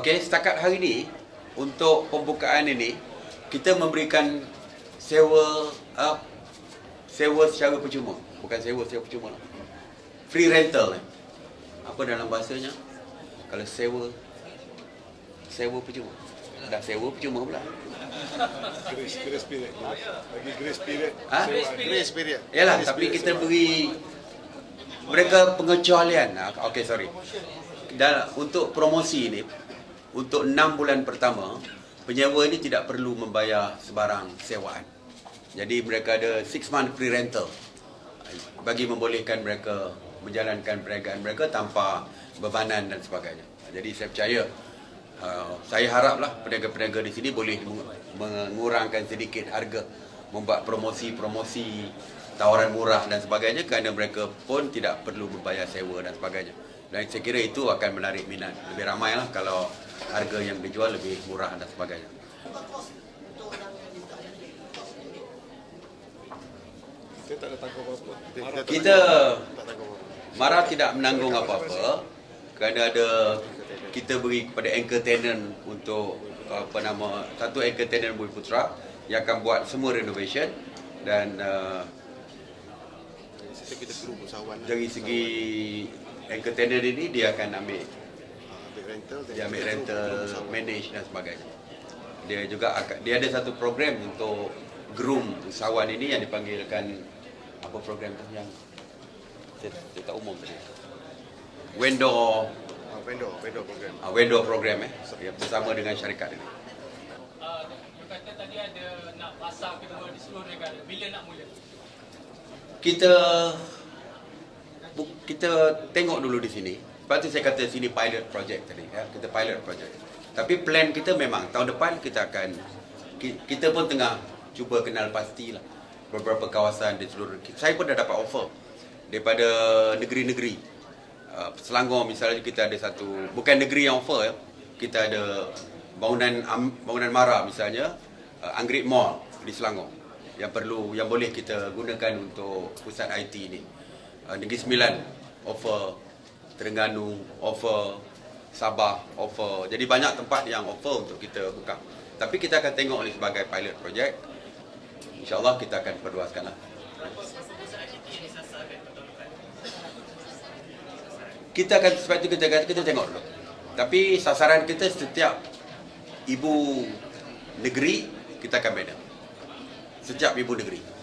Okey, setakat hari ini untuk pembukaan ini kita memberikan sewa uh, sewa secara percuma. Bukan sewa secara percuma. lah. Free rental. Eh. Apa dalam bahasanya? Kalau sewa sewa percuma. Dah sewa percuma pula. Grace, grace period. Bagi grace period. Ha? Sewa- Grace period. Yalah, Grace tapi period kita sewa. beri mereka pengecualian. Ah, Okey, sorry. Dan untuk promosi ini, untuk 6 bulan pertama, penyewa ini tidak perlu membayar sebarang sewaan. Jadi mereka ada 6 month free rental bagi membolehkan mereka menjalankan perniagaan mereka tanpa bebanan dan sebagainya. Jadi saya percaya uh, saya haraplah peniaga-peniaga di sini boleh meng- mengurangkan sedikit harga, membuat promosi-promosi tawaran murah dan sebagainya kerana mereka pun tidak perlu membayar sewa dan sebagainya. Dan saya kira itu akan menarik minat. Lebih ramailah kalau harga yang dijual lebih murah dan sebagainya. Kita tak ada tanggung apa-apa. Marah Kita. Mara tidak menanggung apa-apa kerana ada kita beri kepada anchor tenant untuk apa nama satu anchor tenant Bumi Putra yang akan buat semua renovation dan uh, Dari usahawan. dari segi anchor tenant ini dia akan ambil rental. dia ambil rental, manage dan sebagainya. Dia juga dia ada satu program untuk groom usahawan ini yang dipanggilkan apa program tu yang saya, saya tak umum tadi. Vendor Ah, vendor, vendor program. uh, vendor program eh yang bersama dengan syarikat ini. Uh, you kata tadi ada nak pasang kedua di seluruh negara. Bila nak mula? Kita bu- kita tengok dulu di sini. Sebab tu saya kata sini pilot project tadi ya. Kita pilot project. Tapi plan kita memang tahun depan kita akan ki- kita pun tengah cuba kenal pastilah beberapa kawasan di seluruh saya pun dah dapat offer daripada negeri-negeri Uh, Selangor misalnya kita ada satu bukan negeri yang offer ya. Kita ada bangunan am- bangunan Mara misalnya uh, Anggrek Mall di Selangor yang perlu yang boleh kita gunakan untuk pusat IT ini. Uh, Negeri Sembilan offer Terengganu offer Sabah offer. Jadi banyak tempat yang offer untuk kita buka. Tapi kita akan tengok ini sebagai pilot project. InsyaAllah kita akan perluaskanlah. Kita akan sebab itu kita kita tengok dulu. Tapi sasaran kita setiap ibu negeri kita akan bina. Setiap ibu negeri.